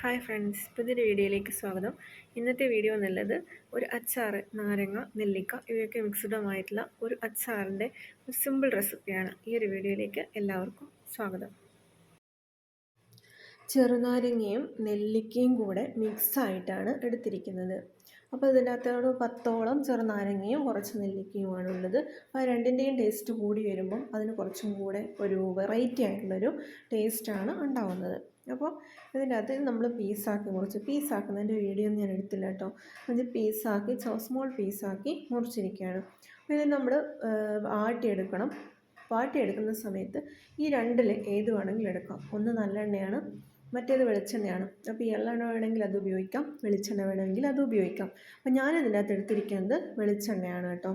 Hi friends പുതിയൊരു വീഡിയോയിലേക്ക് സ്വാഗതം. ഇന്നത്തെ വീഡിയോ എന്നുള്ളത് ഒരു അച്ചാർ നാരങ്ങ നെല്ലിക്ക ഇവയൊക്കെ മിക്സ്ഡുമായിട്ടുള്ള ഒരു അച്ചാറിന്റെ ഒരു സിമ്പിൾ റെസിപ്പിയാണ് ഈ ഒരു വീഡിയോയിലേക്ക് എല്ലാവർക്കും സ്വാഗതം. ചെറുനാരങ്ങയും നെല്ലിക്കയും കൂടെ മിക്സായിട്ടാണ് എടുത്തിരിക്കുന്നത്. അപ്പോൾ ഇതിനകത്തോട് പത്തോളം ചെറുനാരങ്ങയും കുറച്ച് നെല്ലിക്കയുമാണ് ഉള്ളത്. അപ്പോൾ രണ്ടിന്റെയും ടേസ്റ്റ് കൂടി വരുമ്പം അതിന് കുറച്ചും കൂടെ ഒരു വെറൈറ്റി ആയിട്ടുള്ളൊരു ടേസ്റ്റാണ് ഉണ്ടാവുന്നത്. അപ്പോൾ ഇതിന്റെ അകത്ത് നമ്മൾ പീസാക്കി മുറിച്ച് പീസാക്കുന്നതിന്റെ വീഡിയോ ഒന്നും ഞാൻ എടുത്തില്ല കേട്ടോ. അത് പീസാക്കി സ്മോൾ പീസാക്കി മുറിച്ചിരിക്കുകയാണ്. അപ്പോൾ ഇത് നമ്മൾ ആട്ടിയെടുക്കണം ആട്ടിയെടുക്കുന്ന സമയത്ത് ഈ രണ്ടിൽ ഏത് വേണമെങ്കിലും എടുക്കാം. ഒന്ന് നല്ലെണ്ണയാണ് മറ്റേത് വെളിച്ചെണ്ണയാണ്. അപ്പോൾ ഈ എള്ളെണ്ണ വേണമെങ്കിൽ അത് ഉപയോഗിക്കാം. വെളിച്ചെണ്ണ വേണമെങ്കിൽ അത് ഉപയോഗിക്കാം. അപ്പോൾ ഞാൻ ഇതിനകത്ത് എടുത്തിരിക്കുന്നത് വെളിച്ചെണ്ണയാണ് കേട്ടോ.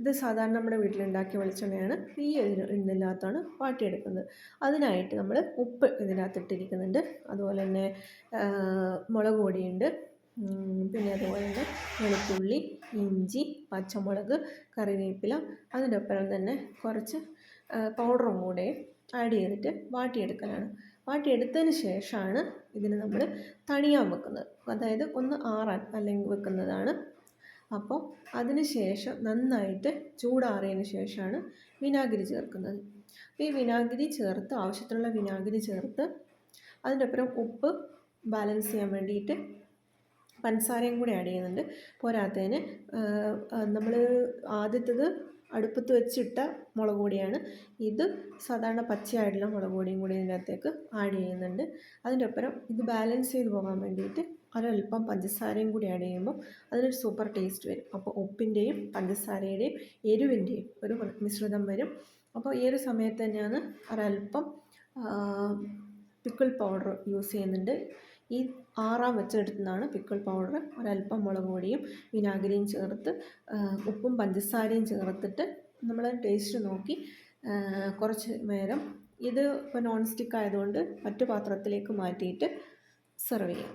ഇത് സാധാരണ നമ്മുടെ വീട്ടിലുണ്ടാക്കിയ വെളിച്ചെണ്ണയാണ്. ഈ ഇതിനകത്താണ് വാട്ടിയെടുക്കുന്നത്. അതിനായിട്ട് നമ്മൾ ഉപ്പ് ഇതിനകത്ത് ഇട്ടിരിക്കുന്നുണ്ട്. അതുപോലെ തന്നെ മുളക് പൊടിയുണ്ട്. പിന്നെ അതുപോലെ തന്നെ വെളുത്തുള്ളി ഇഞ്ചി പച്ചമുളക് കറിവേപ്പില അതിന്റെ ഒപ്പം തന്നെ കുറച്ച് പൗഡറും കൂടെ ആഡ് ചെയ്തിട്ട് വാട്ടിയെടുക്കലാണ്. വാട്ടിയെടുത്തതിന് ശേഷമാണ് ഇതിന് നമ്മൾ തണിയാൻ വെക്കുന്നത്. അതായത് ഒന്ന് ആറാൻ അല്ലെങ്കിൽ വെക്കുന്നതാണ്. അപ്പോൾ അതിന് ശേഷം നന്നായിട്ട് ചൂടാറിയതിന് ശേഷമാണ് വിനാഗിരി ചേർക്കുന്നത്. ഈ വിനാഗിരി ചേർത്ത് ആവശ്യത്തിനുള്ള വിനാഗിരി ചേർത്ത് അതിന്റെ അപ്പുറം ഉപ്പ് ബാലൻസ് ചെയ്യാൻ വേണ്ടിയിട്ട് പഞ്ചസാരയും കൂടി ആഡ് ചെയ്യുന്നുണ്ട്. പോരാത്തതിന് നമ്മൾ ആദ്യത്തേത് അടുപ്പത്ത് വെച്ചിട്ട മുളക് പൊടിയാണ്. ഇത് സാധാരണ പച്ചയായിട്ടുള്ള മുളക് പൊടിയും കൂടി ഇതിനകത്തേക്ക് ആഡ് ചെയ്യുന്നുണ്ട്. അതിന്റെ ഒപ്പം ഇത് ബാലൻസ് ചെയ്ത് പോകാൻ വേണ്ടിയിട്ട് ഒരല്പം പഞ്ചസാരയും കൂടി ആഡ് ചെയ്യുമ്പോൾ അതിനൊരു സൂപ്പർ ടേസ്റ്റ് വരും. അപ്പോൾ ഉപ്പിന്റെയും പഞ്ചസാരയുടെയും എരിവിന്റെയും ഒരു മിശ്രിതം വരും. അപ്പോൾ ഈ ഒരു സമയത്ത് തന്നെയാണ് ഒരല്പം പിക്കിൾ പൗഡർ യൂസ് ചെയ്യുന്നുണ്ട്. ഈ ആറാം വെച്ചെടുത്തുനിന്നാണ് പിക്കിൾ പൗഡർ ഒരല്പം മുളക് പൊടിയും വിനാഗിരിയും ചേർത്ത് ഉപ്പും പഞ്ചസാരയും ചേർത്തിട്ട് നമ്മൾ ടേസ്റ്റ് നോക്കി കുറച്ച് നേരം ഇത് ഇപ്പോൾ നോൺ സ്റ്റിക്ക് ആയതുകൊണ്ട് മറ്റു പാത്രത്തിലേക്ക് മാറ്റിയിട്ട് സെർവ് ചെയ്യും.